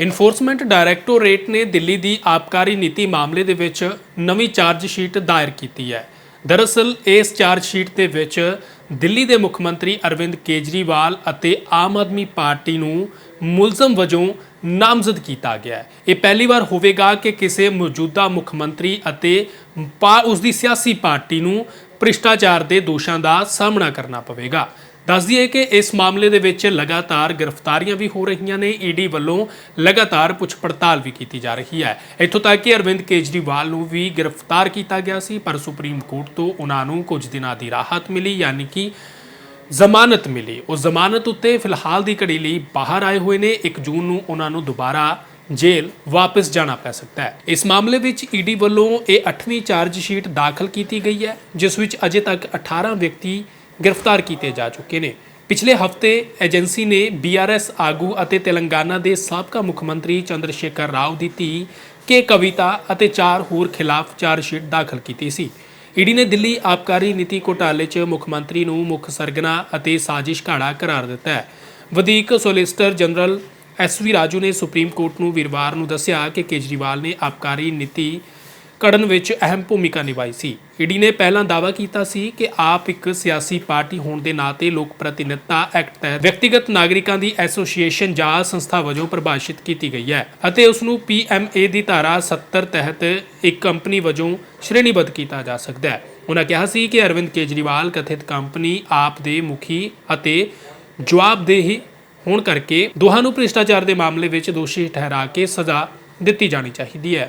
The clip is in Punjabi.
ਇਨਫੋਰਸਮੈਂਟ ਡਾਇਰੈਕਟੋਰੇਟ ਨੇ ਦਿੱਲੀ ਦੀ ਆਬਕਾਰੀ ਨੀਤੀ ਮਾਮਲੇ ਦੇ ਵਿੱਚ ਨਵੀਂ ਚਾਰਜ ਸ਼ੀਟ ਦਾਇਰ ਕੀਤੀ ਹੈ। ਦਰਅਸਲ, ਇਸ ਚਾਰਜ ਸ਼ੀਟ ਦੇ ਵਿੱਚ ਦਿੱਲੀ ਦੇ ਮੁੱਖ ਮੰਤਰੀ ਅਰਵਿੰਦ ਕੇਜਰੀਵਾਲ ਅਤੇ ਆਮ ਆਦਮੀ ਪਾਰਟੀ ਨੂੰ ਮੁਲਜ਼ਮ ਵਜੋਂ ਨਾਮਜ਼ਦ ਕੀਤਾ ਗਿਆ ਹੈ। ਇਹ ਪਹਿਲੀ ਵਾਰ ਹੋਵੇਗਾ ਕਿ ਕਿਸੇ ਮੌਜੂਦਾ ਮੁੱਖ ਮੰਤਰੀ ਅਤੇ ਪਾ ਉਸ ਦੀ ਸਿਆਸੀ ਪਾਰਟੀ ਨੂੰ ਭ੍ਰਿਸ਼ਟਾਚਾਰ ਦੇ ਦੋਸ਼ਾਂ ਦਾ ਸਾਹਮਣਾ ਕਰਨਾ ਪਵੇਗਾ। ਦੱਸ ਦਈਏ ਕਿ ਇਸ ਮਾਮਲੇ ਦੇ ਵਿੱਚ ਲਗਾਤਾਰ ਗ੍ਰਿਫਤਾਰੀਆਂ ਵੀ ਹੋ ਰਹੀਆਂ ਨੇ। ਈਡੀ ਵੱਲੋਂ ਲਗਾਤਾਰ ਪੁੱਛ ਪੜਤਾਲ ਵੀ ਕੀਤੀ ਜਾ ਰਹੀ ਹੈ। ਇੱਥੋਂ ਤੱਕ ਕਿ ਅਰਵਿੰਦ ਕੇਜਰੀਵਾਲ ਨੂੰ ਵੀ ਗ੍ਰਿਫਤਾਰ ਕੀਤਾ ਗਿਆ ਸੀ, ਪਰ ਸੁਪਰੀਮ ਕੋਰਟ ਤੋਂ ਉਹਨਾਂ ਨੂੰ ਕੁਝ ਦਿਨਾਂ ਦੀ ਰਾਹਤ ਮਿਲੀ, ਯਾਨੀ ਕਿ ਜ਼ਮਾਨਤ ਮਿਲੀ। ਉਹ ਜ਼ਮਾਨਤ ਉੱਤੇ ਫਿਲਹਾਲ ਦੀ ਘੜੀ ਲਈ ਬਾਹਰ ਆਏ ਹੋਏ ਨੇ। 1 ਜੂਨ ਨੂੰ ਉਹਨਾਂ ਨੂੰ ਦੁਬਾਰਾ ਜੇਲ੍ਹ ਵਾਪਸ ਜਾਣਾ ਪੈ ਸਕਦਾ ਹੈ। ਇਸ ਮਾਮਲੇ ਵਿੱਚ ਈਡੀ ਵੱਲੋਂ ਇਹ 8ਵੀਂ ਚਾਰਜ ਸ਼ੀਟ ਦਾਖਲ ਕੀਤੀ ਗਈ ਹੈ, ਜਿਸ ਵਿੱਚ ਅਜੇ ਤੱਕ 18 ਵਿਅਕਤੀ ਗ੍ਰਿਫਤਾਰ ਕੀਤੇ ਜਾ ਚੁੱਕੇ ਨੇ। ਪਿਛਲੇ ਹਫ਼ਤੇ ਏਜੰਸੀ ਨੇ ਬੀਆਰਐਸ ਆਗੂ ਅਤੇ ਤੇਲੰਗਾਨਾ ਦੇ ਸਾਬਕਾ ਮੁੱਖ ਮੰਤਰੀ ਚੰਦਰ ਸ਼ੇਖਰ ਰਾਓ ਦੀ ਧੀ ਕੇ ਕਵਿਤਾ ਅਤੇ ਚਾਰ ਹੋਰ ਖਿਲਾਫ ਚਾਰਜਸ਼ੀਟ ਦਾਖਲ ਕੀਤੀ ਸੀ। ਈਡੀ ਨੇ ਦਿੱਲੀ ਆਬਕਾਰੀ ਨੀਤੀ ਘੋਟਾਲੇ 'ਚ ਮੁੱਖ ਮੰਤਰੀ ਨੂੰ ਮੁੱਖ ਸਰਗਨਾ ਅਤੇ ਸਾਜ਼ਿਸ਼ ਘਾੜਾ ਕਰਾਰ ਦਿੱਤਾ ਹੈ। ਵਧੀਕ ਸੋਲਿਸਟਰ ਜਨਰਲ ਐਸਵੀ ਰਾਜੂ ਨੇ ਸੁਪਰੀਮ ਕੋਰਟ ਨੂੰ ਵੀਰਵਾਰ ਨੂੰ ਦੱਸਿਆ ਕਿ ਕੇਜਰੀਵਾਲ ਨੇ ਆਬਕਾਰੀ ਨੀਤੀ ਘੜਨ ਵਿੱਚ ਅਹਿਮ ਭੂਮਿਕਾ ਨਿਭਾਈ ਸੀ। ਈਡੀ ਨੇ ਪਹਿਲਾਂ ਦਾਅਵਾ ਕੀਤਾ ਸੀ ਕਿ ਆਪ ਇੱਕ ਸਿਆਸੀ ਪਾਰਟੀ ਹੋਣ ਦੇ ਨਾਤੇ ਲੋਕ ਪ੍ਰਤੀਨਿਧਤਾ ਐਕਟ ਤਹਿਤ ਵਿਅਕਤੀਗਤ ਨਾਗਰਿਕਾਂ ਦੀ ਐਸੋਸੀਏਸ਼ਨ ਜਾਂ ਸੰਸਥਾ ਵਜੋਂ ਪਰਿਭਾਸ਼ਿਤ ਕੀਤੀ ਗਈ ਹੈ ਅਤੇ ਉਸ ਨੂੰ ਪੀਐਮਏ ਦੀ ਧਾਰਾ 70 ਤਹਿਤ ਇੱਕ ਕੰਪਨੀ ਵਜੋਂ ਸ਼੍ਰੇਣੀਬੱਧ ਕੀਤਾ ਜਾ ਸਕਦਾ ਹੈ। ਉਹਨਾਂ ਕਿਹਾ ਸੀ ਕਿ ਅਰਵਿੰਦ ਕੇਜਰੀਵਾਲ ਕਥਿਤ ਕੰਪਨੀ ਆਪ ਦੇ ਮੁਖੀ ਅਤੇ ਜਵਾਬਦੇਹੀ ਹੋਣ ਕਰਕੇ ਦੋਹਾਂ ਨੂੰ ਭ੍ਰਿਸ਼ਟਾਚਾਰ ਦੇ ਮਾਮਲੇ ਵਿੱਚ ਦੋਸ਼ੀ ਠਹਿਰਾ ਕੇ ਸਜ਼ਾ ਦਿੱਤੀ ਜਾਣੀ ਚਾਹੀਦੀ ਹੈ।